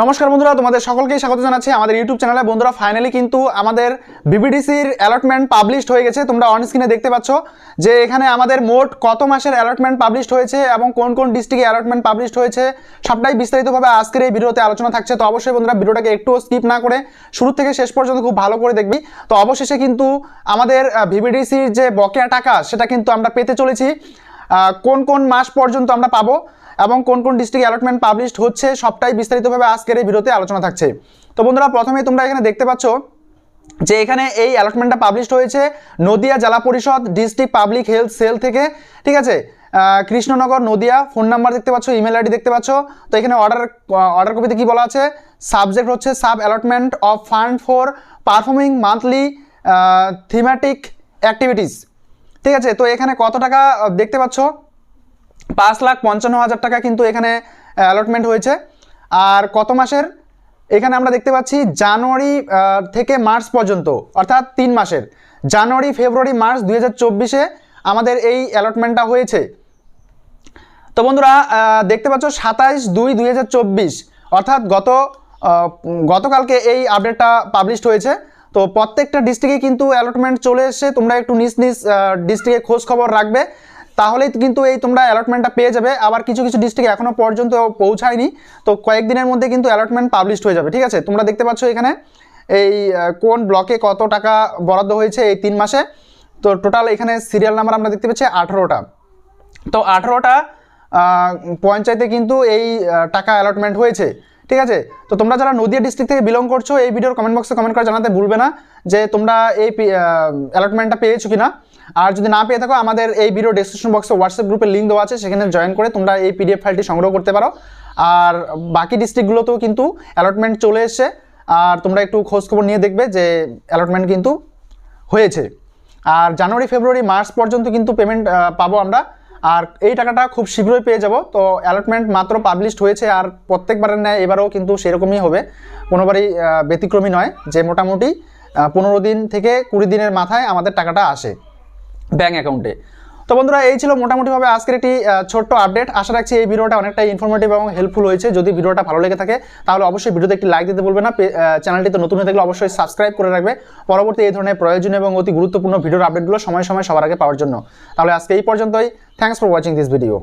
নমস্কার বন্ধুরা, তোমাদের সকলকেই স্বাগত জানাচ্ছি আমাদের ইউটিউব চ্যানেলে বন্ধুরা ফাইনালি কিন্তু আমাদের বিবিডিসির অ্যালটমেন্ট পাবলিশড হয়ে গেছে। তোমরা অন স্ক্রিনে দেখতে পাচ্ছ যে এখানে আমাদের মোট কত মাসের অ্যালটমেন্ট পাবলিশড হয়েছে এবং কোন কোন ডিস্ট্রিক্টে অ্যালটমেন্ট পাবলিশড হয়েছে সবটাই বিস্তারিতভাবে আজকের এই ভিডিওতে আলোচনা থাকছে। তো অবশ্যই বন্ধুরা, ভিডিওটাকে একটুও স্কিপ না করে শুরু থেকে শেষ পর্যন্ত খুব ভালো করে দেখবি। তো অবশেষে কিন্তু আমাদের ভিবিডিসির যে বকেয়া টাকা, সেটা কিন্তু আমরা পেতে চলেছি। কোন কোন মাস পর্যন্ত আমরা পাবো? এবং কোন কোন ডিস্ট্রিক্ট অ্যালটমেন্ট পাবলিশড হচ্ছে, সবটাই বিস্তারিতভাবে আজকের এই ভিডিওতে আলোচনা থাকছে। তো বন্ধুরা, প্রথমেই তোমরা এখানে দেখতে পাচ্ছ যে এখানে এই অ্যালটমেন্টটা পাবলিশড হয়েছে নদিয়া জেলা পরিষদ ডিস্ট্রিক্ট পাবলিক হেলথ সেল থেকে। ঠিক আছে? কৃষ্ণনগর, নদিয়া ফোন নাম্বার দেখতে পাচ্ছ ইমেল আইডি দেখতে পাচ্ছ। তো এখানে অর্ডার অর্ডার কপিতে কি বলা আছে? সাবজেক্ট হচ্ছে sub allotment of fund for performing monthly thematic activities ঠিক আছে? তো এখানে কত টাকা দেখতে পাচ্ছ? পাঁচ লাখ পঞ্চান্ন হাজার টাকা কিন্তু এখানে অ্যালটমেন্ট হয়েছে। আর কত মাসের? এখানে আমরা দেখতে পাচ্ছি জানুয়ারি থেকে মার্চ পর্যন্ত, অর্থাৎ তিন মাসের। জানুয়ারি, ফেব্রুয়ারি, মার্চ দুই আমাদের এই অ্যালটমেন্টটা হয়েছে। তো বন্ধুরা দেখতে পাচ্ছ সাতাইশ দুই দুই অর্থাৎ গত গতকালকে এই আপডেটটা পাবলিশড হয়েছে। তো প্রত্যেকটা ডিস্ট্রিক্টে কিন্তু অ্যালটমেন্ট চলে এসে তোমরা একটু নিজ নিজ ডিস্ট্রিক্টে খোঁজ খবর রাখবে। তাহলেই কিন্তু এই তোমরা অ্যালটমেন্টটা পেয়ে যাবে। আবার কিছু কিছু ডিস্ট্রিক্ট এখনও পর্যন্ত পৌঁছায়নি। তো কয়েকদিনের মধ্যে কিন্তু অ্যালটমেন্ট পাবলিশড হয়ে যাবে, ঠিক আছে? তোমরা দেখতে পাচ্ছ এখানে এই কোন ব্লকে কত টাকা বরাদ্দ হয়েছে এই তিন মাসে। তো টোটাল এখানে সিরিয়াল নাম্বার আমরা দেখতে পাচ্ছি আঠেরোটা। তো আঠেরোটা পঞ্চায়েতে কিন্তু এই টাকা অ্যালটমেন্ট হয়েছে। ঠিক আছে? তো তোমরা যারা নদিয়া ডিস্ট্রিক্ট থেকে বিলং করছ, এই ভিডিওর কমেন্ট বক্সে কমেন্ট করে জানাতে ভুলবে না যে তোমরা এই অ্যালটমেন্টটা পেয়েছ কি না আর যদি না পেয়ে থাকো, আমাদের এই ভিডিও ডিসক্রিপশন বক্সে হোয়াটসঅ্যাপ গ্রুপের লিঙ্ক দেওয়া আছে, সেখানে জয়েন করে তোমরা এই পিডিএফ ফাইলটি সংগ্রহ করতে পারো। আর বাকি ডিস্ট্রিক্টগুলোতেও কিন্তু অ্যালটমেন্ট চলে এসছে। আর তোমরা একটু খোঁজখবর নিয়ে দেখবে যে অ্যালটমেন্ট কিন্তু হয়েছে। আর জানুয়ারি, ফেব্রুয়ারি, মার্চ পর্যন্ত কিন্তু পেমেন্ট পাবো আমরা। আর এই টাকাটা খুব শীঘ্রই পেয়ে যাব। তো অ্যালটমেন্ট মাত্র পাবলিশড হয়েছে আর প্রত্যেকবারের ন্যায় এবারও কিন্তু সেরকমই হবে। কোনোবারই ব্যতিক্রমী নয় যে মোটামুটি পনেরো দিন থেকে কুড়ি দিনের মাথায় আমাদের টাকাটা আসে। ব্যাঙ্ক অ্যাকাউন্টে। তো বন্ধুরা, এই ছিল মোটামুটিভাবে আজকের একটি ছোট্ট আপডেট। আশা রাখছি এই ভিডিওটা অনেকটা ইনফরমেটিভ এবং হেল্পফুল হয়েছে। যদি ভিডিওটা ভালো লেগে থাকে, তাহলে অবশ্যই ভিডিওতে একটি লাইক দিতে বলবে না। চ্যানেলটি তো নতুন হয়ে থাকলে অবশ্যই সাবস্ক্রাইব করে রাখবে। পরবর্তী এই ধরনের প্রয়োজনীয় এবং অতি গুরুত্বপূর্ণ ভিডিওর আপডেটগুলো সময় সময় সবার আগে পাওয়ার জন্য। তাহলে আজকে এই পর্যন্তই। Thanks for watching this video